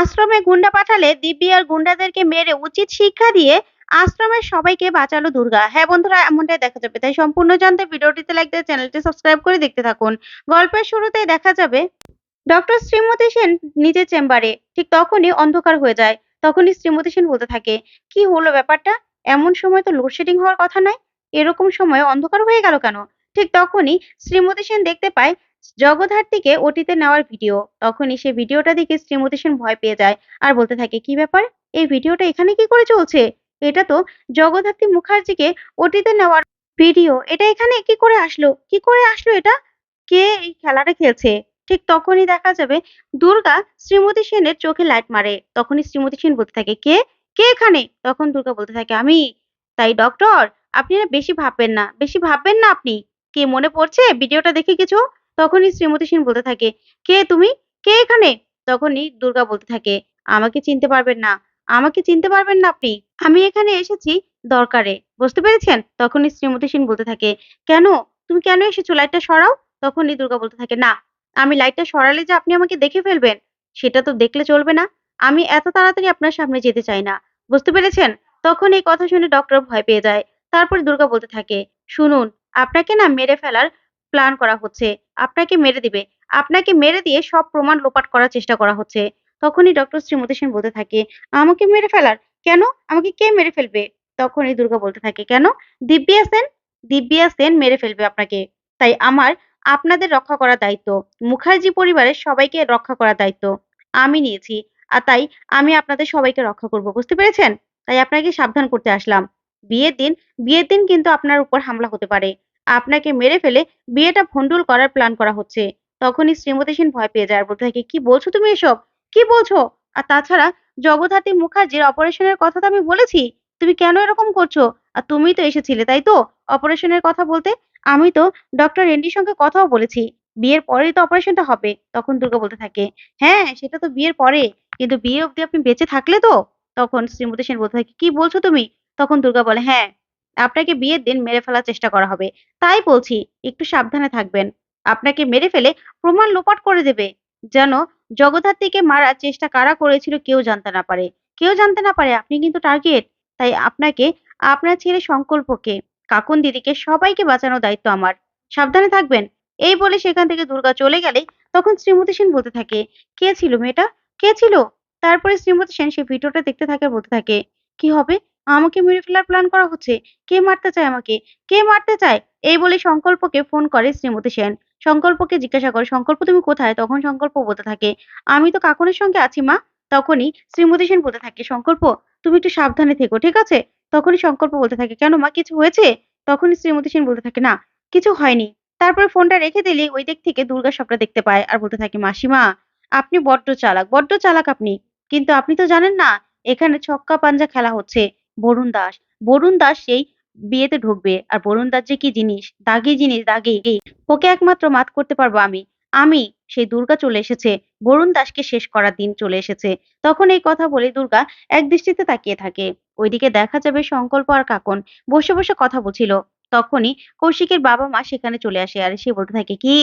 আশ্রমে গুন্ডা পাঠালে দিব্যি আর গুন্ডাদেরকে মেরে উচিত শিক্ষা দিয়ে আশ্রমের সবাইকে বাঁচালো দুর্গা। হ্যাঁ বন্ধুরা, এমনটাই দেখা যাবে। তাই সম্পূর্ণ জানতে ভিডিওটিতে লাইক দিয়ে চ্যানেলটি সাবস্ক্রাইব করে দেখতে থাকুন। গল্পের শুরুতেই দেখা যাবে ডক্টর শ্রীমতী সেন নিজের চেম্বারে, ঠিক তখনই অন্ধকার হয়ে যায়। তখনই শ্রীমতী সেন বলতে থাকে, কি হলো ব্যাপারটা? এমন সময় তো লোডশেডিং হওয়ার কথা নয়? এরকম সময় অন্ধকার হয়ে গেল কেন? ঠিক তখনই শ্রীমতী সেন দেখতে পায় জগদ্ধাত্রীকে ওটিতে নেওয়ার ভিডিও। তখনই সে ভিডিওটা দেখে শ্রীমতী সেন ভয় পেয়ে যায় আর বলতে থাকে, কি ব্যাপার? এই ভিডিওটা এখানে কি করে চলছে? এটা তো জগদ্ধাত্রী মুখার্জিকে ওটিতে নেওয়ার ভিডিও। এটা এখানে কি করে আসলো? কি করে আসলো এটা? কে এই খেলাটা খেলছে? ঠিক তখনই দেখা যাবে দুর্গা শ্রীমতী সেনের চোখে লাইট মারে। তখনই শ্রীমতী সেন বলতে থাকে, কে? কে এখানে? তখন দুর্গা বলতে থাকে, আমি। তাই ডক্টর আপনি বেশি ভাববেন না। বেশি ভাববেন না আপনি। কে মনে পড়ছে? ভিডিওটা দেখে কিছু তখনই শ্রীমতী সেন বলতে থাকে, কে তুমি? কে এখানে? তখনই দুর্গা বলতে থাকে, আমাকে চিনতে পারবেন না। আমাকে চিনতে পারবেন না আপনি। আমি এখানে এসেছি দরকারে। বুঝতে পেরেছেন? তখনই শ্রীমতী সেন বলতে থাকে, কেন? তুমি কেন এসেছ? লাইটটা সরাও। তখনই দুর্গা বলতে থাকে, না, আমি লাইটটা সরালে যে আপনি আমাকে দেখে ফেলবেন, সেটা তো দেখলে চলবে না। আমি এত তাড়াতাড়ি আপনার সামনে যেতে চাই না। বুঝতে পেরেছেন? তখন এই কথা শুনে ডক্টর ভয় পেয়ে যায়। তারপরে দুর্গা বলতে থাকে, শুনুন, আপনাকে না মেরে ফেলার প্ল্যান করা হচ্ছে, আপনাকে মেরে দিবে। আপনাকে মেরে দিয়ে সব প্রমাণ লোপাট করার চেষ্টা করা হচ্ছে। তখনই ডক্টর শ্রীমতী সেন বলতে থাকে, আমাকে মেরে ফেলার? কেন? আমাকে কে মেরে ফেলবে? তখনই দুর্গা বলতে থাকে, কেন? দিব্যা সেন? দিব্যা সেন মেরে ফেলবে আপনাকে। তাই আমার, আপনাদের রক্ষা করার দায়িত্ব। মুখার্জি পরিবারের সবাইকে রক্ষা করার দায়িত্ব। আমি নিয়েছি। আর তাই আমি আপনাদের সবাইকে রক্ষা করব, বুঝতে পেরেছেন? তাই আপনাকে সাবধান করতে আসলাম। বিয়ের দিন বিয়ের দিন কিন্তু আপনার উপর হামলা হতে পারে। আপনাকে মেরে ফেলে বিয়েটা ভন্ডুল করার প্ল্যান করা হচ্ছে। তখনই শ্রীমতী সেন ভয় পেয়ে যায় আর বলতে থাকে, কি বলছো তুমি এসব? কি বলছো? আর তাছাড়া জগদ্ধাত্রী মুখার্জির অপারেশনের কথা তো আমি বলেছি। তুমি কেন এরকম করছ? আর তুমি তো এসেছিলে, তাই তো? অপারেশনের কথা বলতে আমি তো ডক্টর রেন্ডির সঙ্গে কথাও বলেছি। বিয়ের পরেই তো অপারেশনটা হবে, তখন দুর্গা বলতে থাকে। হ্যাঁ সেটা তো বিয়ের পরে, কিন্তু বিয়ে অবধি আপনি বেঁচে থাকলে তো? তখন শ্রীমতী সেন বলতে থাকে, কি বলছো তুমি? তখন দুর্গা বলে হ্যাঁ আপনাকে বিয়ের দিন মেরে ফেলার চেষ্টা করা হবে। তাই বলছি, একটু সাবধানে থাকবেন। আপনাকে মেরে ফেলে প্রমাণ লোপাট করে দেবে। যেন জগদ্ধাত্রীকে মারার চেষ্টা কারা করেছিল কেউ জানতে না পারে। কেউ জানতে না পারে আপনি কিন্তু টার্গেট তাই আপনাকে, আপনার ছেলে সংকল্পকে, কাকুন দিদিকে সবাইকে বাঁচানোর দায়িত্ব আমার। সাবধানে থাকবেন। এই বলে সেখান থেকে দুর্গা চলে গেলে তখন শ্রীমতী সেন বলতে থাকে, কে ছিল মেয়েটা? কে ছিল? তারপরে শ্রীমতী সেন সেই ভিডিওটা দেখতে থাকে, বলতে থাকে, কি হবে? আমাকে মেরে ফেলার প্ল্যান করা হচ্ছে। কে মারতে চায় আমাকে? কে মারতে চায়? এই বলে সংকল্পকে ফোন করে শ্রীমতী সেন। সংকল্পকে জিজ্ঞাসা করে, সংকল্প, তুমি কোথায়? তখন সংকল্প বলতে থাকে, আমি তো কাকুনের সঙ্গে আছি, মা। তখনই শ্রীমতী সেন বলতে থাকে, সংকল্প, তুমি একটু সাবধানে থেকো, ঠিক আছে? তখনই সংকল্প বলতে থাকে, কেন, মা, কিছু হয়েছে? তখনই শ্রীমতী সেন বলতে থাকে, না, কিছু হয়নি। তারপরে ফোনটা রেখে দিলে ওই দিক থেকে দুর্গা সবটা দেখতে পায় আর বলতে থাকে, মাসিমা, আপনি বড্ড চালাক বড্ড চালাক আপনি। কিন্তু আপনি তো জানেন না, এখানে ছক্কা পাঞ্জা খেলা হচ্ছে। বরুণ দাস। বরুণ দাস সেই বিয়েতে ঢুকবে। আর বরুণ দাস যে কি জিনিস? দাগি জিনিস, দাগি। ওকে একমাত্র মাত করতে পারব আমি। আমি সেই দুর্গা চলে এসেছে। বরুণ দাসকে শেষ করার দিন চলে এসেছে। তখন এই কথা বলে দুর্গা এক দৃষ্টিতে তাকিয়ে থাকে। ওইদিকে দেখা যাবে সংকল্প আর কাকন। বসে বসে কথা বলছিল। তখনই কৌশিকের বাবা মা সেখানে চলে আসে। আর সে বলতে থাকে, কি?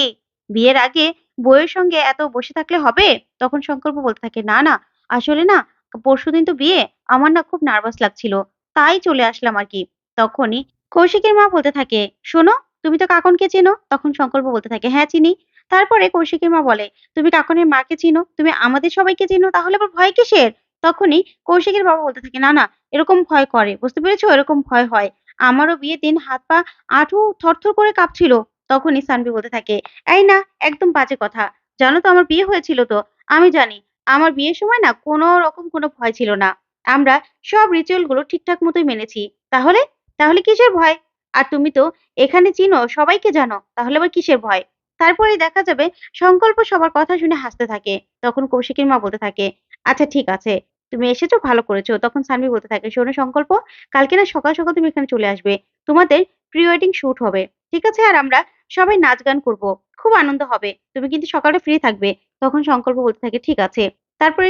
বিয়ের আগে বউয়ের সঙ্গে এত বসে থাকলে হবে? তখন সংকল্প বলতে থাকে, না না। আসলে না পরশুদিন তো বিয়ে, আমার না খুব নার্ভাস লাগছিল, তাই চলে আসলাম আর কি। তখনই কৌশিকের মা বলতে থাকে, শোনো, তুমি তো কাকনকে চেনো? তখন সংকল্প বলতে থাকে হ্যাঁ চিনি। তারপরে কৌশিকের মা বলে, তুমি কাকনের মাকে চিনো? তুমি আমাদের সবাইকে চিনো? তাহলে আবার ভয় কিসের? তখনই কৌশিকের বাবা বলতে থাকে, না না, এরকম ভয় করে, বুঝতে পেরেছ? এরকম ভয় হয়। আমারও বিয়ের দিন হাত পা আঁটু থরথর করে কাঁপছিল। তখনই সানভি বলতে থাকে, এই না, একদম বাজে কথা। জানো তো আমার বিয়ে হয়েছিল তো? আমি জানি আমার বিয়ের সময় না কোনো রকম কোনো ভয় ছিল না। আমরা সব রিচুয়ালগুলো ঠিকঠাক মতোই মেনেছি। তাহলে? তাহলে কিসের ভয়? আর তুমি তো এখানে চিনো, সবাইকে জানো। তাহলে আবার কিসের ভয়? তারপরে দেখা যাবে সংকল্প সবার কথা শুনে হাসতে থাকে। তখন কৌশিকের মা বলতে থাকে আচ্ছা ঠিক আছে। তুমি এসেছ, ভালো করেছ। তখন সানভি বলতে থাকে, শোনো সংকল্প, কালকে না সকাল সকাল তুমি এখানে চলে আসবে। তোমাদের প্রি ওয়েডিং শুট হবে। ঠিক আছে? আর আমরা সবাই নাচ গান করব। খুব আনন্দ হবে। তুমি কিন্তু সকালে ফ্রি থাকবে। তখন সংকল্প বলতে থাকে, ঠিক আছে। তারপরে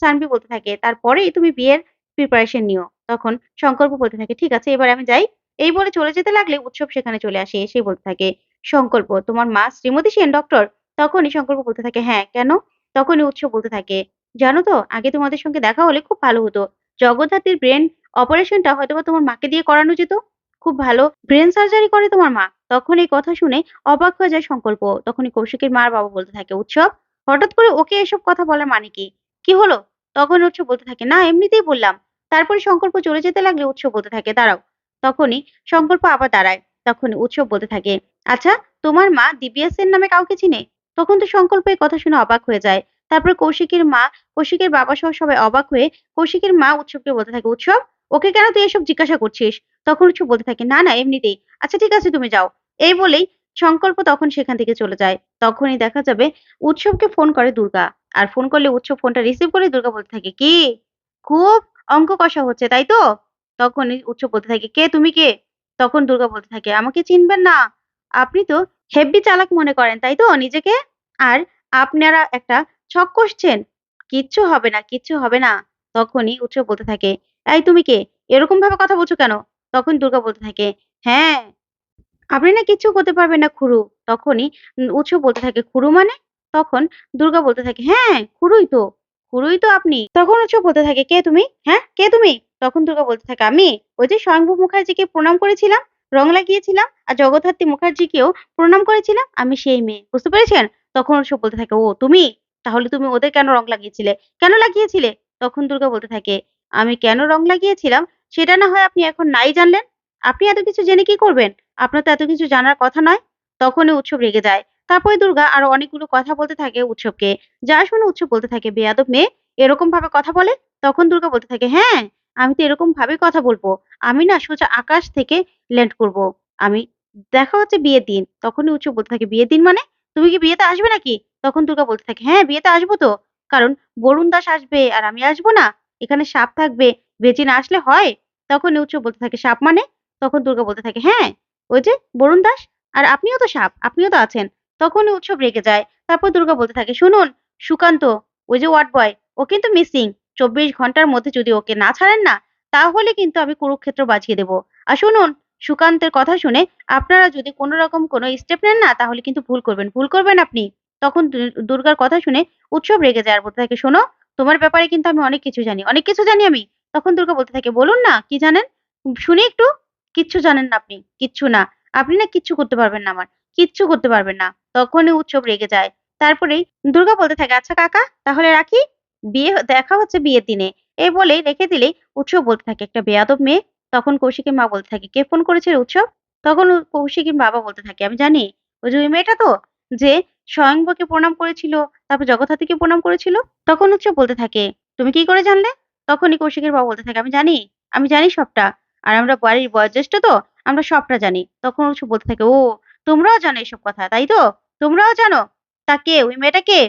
সানভি বলতে থাকে, তারপরেই তুমি বিয়ের প্রিপারেশন নিও। তখন সংকল্প বলতে থাকে, ঠিক আছে, এবার আমি যাই। এই বলে চলে যেতে লাগলে উৎসব সেখানে চলে আসে এসে বলতে থাকে সংকল্প তোমার মা শ্রীমতী সেন ডক্টর তখনই সংকল্প বলতে থাকে হ্যাঁ কেন? তখনই উৎসব বলতে থাকে, জানো তো, আগে তোমাদের সঙ্গে দেখা হলে খুব ভালো হতো। জগদ্ধাত্রীর ব্রেন অপারেশনটা হয়তোবা তোমার মাকে দিয়ে করানো যেত। খুব ভালো ব্রেন সার্জারি করে তোমার মা। তখন এই কথা শুনে অবাক হয়ে যায় সংকল্প তখনই কৌশিকের মার বাবা বলতে থাকে, উৎসব হঠাৎ করে ওকে এসব কথা বলার মানে কি? কি হলো? তখন উৎসব বলতে থাকে, না, এমনিতেই বললাম। তারপরে সংকল্প চলে যেতে লাগলে উৎসব বলতে থাকে, দাঁড়াও। তখনই সংকল্প আবার দাঁড়ায়। তখনই উৎসব বলতে থাকে আচ্ছা তোমার মা দিবিয়াস এর নামে কাউকে চিনে? তখন তো সংকল্প এই কথা শুনে অবাক হয়ে যায়। তারপরে কৌশিকের মা, কৌশিকের বাবা সহ সবাই অবাক হয়ে কৌশিকের মা উৎসবকে বলতে থাকে, উৎসব, ওকে কেন তুই এসব জিজ্ঞাসা করছিস? তখন উৎসব বলতে থাকে, না না, এমনিতেই। আচ্ছা ঠিক আছে, তুমি যাও। এই বলেই সংকল্প তখন সেখান থেকে চলে যায়। তখনই দেখা যাবে উৎসবকে ফোন করে দুর্গা। আর ফোন করলে উৎসব ফোনটা রিসিভ করে দুর্গা বলতে থাকে, কি? খুব অঙ্ক কষা হচ্ছে, তাই তো? তখনই উৎসব বলতে থাকে, কে? তুমি কে? তখন দুর্গা বলতে থাকে, আমাকে চিনবেন না। আপনি তো হেব্বি চালাক মনে করেন, তাই তো নিজেকে? আর আপনারা একটা ছক কষছেন, কিচ্ছু হবে না, কিচ্ছু হবে না। তখনই উৎসব বলতে থাকে, এই তুমি কে? এরকম ভাবে কথা বলছো কেন? তখন দুর্গা বলতে থাকে হ্যাঁ আপনি না কিচ্ছু করতে পারবেন না খুড়ু। তখনই উৎসব বলতে থাকে খুড়ু মানে তখন দুর্গা বলতে থাকে হ্যাঁ খুড়ুই তো খুড়ুই তো আপনি। তখন উৎসব বলতে থাকে, কে তুমি? হ্যাঁ কে তুমি? তখন দুর্গা বলতে থাকে, আমি, ওই যে স্বয়ংভূ মুখার্জিকে প্রণাম করেছিলাম, রং লাগিয়েছিলাম, আর জগদ্ধাত্রী মুখার্জিকেও প্রণাম করেছিলাম, আমি সেই মেয়ে। বুঝতে পেরেছেন? তখন উৎসব বলতে থাকে, ও, তুমি? তাহলে তুমি ওদের কেন রং লাগিয়েছিলে? কেন লাগিয়েছিলে? তখন দুর্গা বলতে থাকে, আমি কেন রং লাগিয়েছিলাম? সেটা না হয় আপনি এখন নাই জানলেন। আপনি এত কিছু জেনে কি করবেন? আপনার তো এত কিছু জানার কথা নয়। তখনই উৎসব রেগে যায়। তারপরে দুর্গা আরও অনেকগুলো কথা বলতে থাকে উৎসবকে। যা শুনে উৎসব বলতে থাকে, বেয়াদব মেয়ে, এরকম ভাবে কথা বলে? তখন দুর্গা বলতে থাকে হ্যাঁ আমি তো এরকম ভাবে কথা বলব। আমি না সোজা আকাশ থেকে ল্যান্ড করব। আমি, দেখা হচ্ছে বিয়ের দিন। তখনই উৎসব বলতে থাকে, বিয়ের দিন মানে? তুমি কি বিয়েতে আসবে নাকি? তখন দুর্গা বলতে থাকে হ্যাঁ বিয়েতে আসব তো। কারণ বরুণ দাস আসবে আর আমি আসব না। এখানে সাপ থাকবে। বেঁচে না আসলে হয়? তখন উৎসব বলতে থাকে, সাপ মানে? তখন দুর্গা বলতে থাকে হ্যাঁ ওই যে বরুণ দাস আর আপনিও তো সাপ, আপনিও তো আছেন। তখনই উৎসব রেগে যায়। তারপর দুর্গা বলতে থাকে, শুনুন, সুকান্ত, ওই যে ওয়ার্ড বয়, ও কিন্তু মিসিং। চব্বিশ ঘণ্টার মধ্যে যদি ওকে না ছাড়েন না, তাহলে কিন্তু আমি কুরুক্ষেত্র বাঁচিয়ে দেবো। আর শুনুন, সুকান্তের কথা শুনে আপনারা যদি কোনো রকম কোনো স্টেপ নেন না, তাহলে কিন্তু ভুল করবেন। ভুল করবেন আপনি। তখন দুর্গার কথা শুনে উৎসব রেগে যায় আর বলতে থাকে, শোনো, তোমার ব্যাপারে কিন্তু আমি অনেক কিছু জানি। অনেক কিছু জানি আমি। তখন দুর্গা বলতে থাকে, বলুন না, কি জানেন? শুনি একটু। কিচ্ছু জানেন না আপনি। কিচ্ছু না। আপনি না কিচ্ছু করতে পারবেন না আমার, কিচ্ছু করতে পারবেন না। তখনই উৎসব রেগে যায়। তারপরেই দুর্গা বলতে থাকে আচ্ছা কাকা, তাহলে রাখি? বিয়ে দেখা হচ্ছে বিয়ের দিনে। এ বলে রেখে দিলেই উৎসব বলতে থাকে, একটা বেয়াদব মেয়ে। তখন কৌশিকের মা বলতে থাকে, কে ফোন করেছে উৎসব? তখন কৌশিকের বাবা বলতে থাকে, আমি জানি, ওই যে ওই মেয়েটা তো, যে স্বয়ংবরকে প্রণাম করেছিল, তারপর জগদ্ধাত্রীকে প্রণাম করেছিল। তখন উৎসব বলতে থাকে, তুমি কি করে জানলে? তখনই কৌশিকের বাবা বলতে থাকে, আমি জানি আমি জানি সবটা। আর আমরা বাড়ির বয়োজ্যেষ্ঠ তো আমরা সবটা জানি। তখন উৎসব বলতে থাকে, ও, তোমরাও জানো এসব কথা, তাই তো? তোমরাও জানো? তা কে? ওই মেয়েটা কে?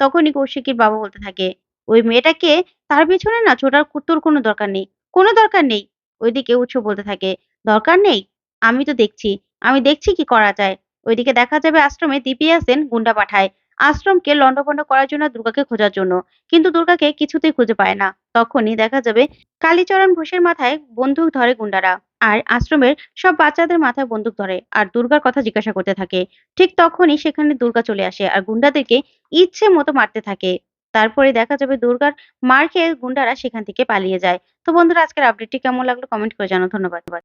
তখনই কৌশিকের বাবা বলতে থাকে, ওই মেয়েটাকে তার পেছনে না ছোটার তোর কোনো দরকার নেই, কোনো দরকার নেই। ওইদিকে উৎসব বলতে থাকে, দরকার নেই? আমি তো দেখছি, আমি দেখছি কি করা যায়? ওইদিকে দেখা যাবে আশ্রমে দিপিয়া সেন গুন্ডা পাঠায়। আশ্রমকে লন্ডভন্ড করার জন্য দুর্গাকে খোঁজার জন্য, কিন্তু দুর্গাকে কিছুতেই খুঁজে পায় না। তখনই দেখা যাবে কালীচরণ ঘোষের মাথায় বন্দুক ধরে গুন্ডারা। আর আশ্রমের সব বাচ্চাদের মাথায় বন্দুক ধরে আর দুর্গার কথা জিজ্ঞাসা করতে থাকে। ঠিক তখনই সেখানে দুর্গা চলে আসে আর গুন্ডাদেরকে ইচ্ছে মতো মারতে থাকে। তারপরে দেখা যাবে দুর্গার মার খেয়ে গুন্ডারা সেখান থেকে পালিয়ে যায়। তো বন্ধুরা, আজকের আপডেটটি কেমন লাগল? কমেন্ট করে জানাও। ধন্যবাদ।